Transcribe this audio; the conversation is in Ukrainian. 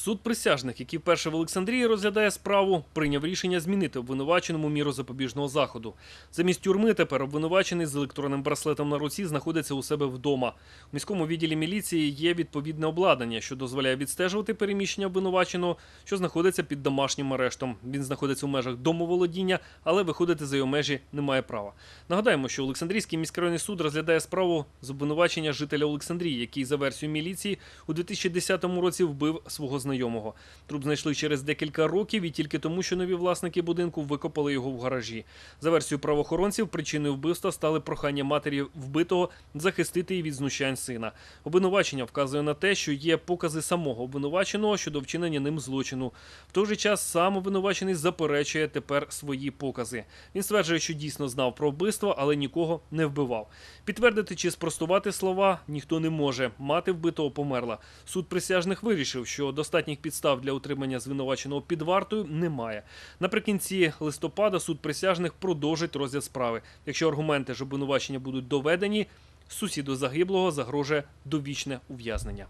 Суд присяжних, який вперше в Олександрії розглядає справу, прийняв рішення змінити обвинуваченому міру запобіжного заходу. Замість тюрми тепер обвинувачений з електронним браслетом на руці знаходиться у себе вдома. У міському відділі міліції є відповідне обладнання, що дозволяє відстежувати переміщення обвинуваченого, що знаходиться під домашнім арештом. Він знаходиться у межах домоволодіння, але виходити за його межі не має права. Нагадаємо, що Олександрійський міськрайонний суд розглядає справу з обвинувачення жителя Олександрії, який за версією міліції у 2010 році вбив свого знайомого. Труп знайшли через декілька років і тільки тому, що нові власники будинку викопали його в гаражі. За версією правоохоронців, причиною вбивства стали прохання матері вбитого захистити її від знущань сина. Обвинувачення вказує на те, що є покази самого обвинуваченого щодо вчинення ним злочину. В той же час сам обвинувачений заперечує тепер свої покази. Він стверджує, що дійсно знав про вбивство, але нікого не вбивав. Підтвердити чи спростувати слова ніхто не може. Мати вбитого померла. Суд присяжних вирішив, що достатніх підстав для утримання звинуваченого під вартою немає. Наприкінці листопада суд присяжних продовжить розгляд справи. Якщо аргументи ж обвинувачення будуть доведені, сусіду загиблого загрожує довічне ув'язнення.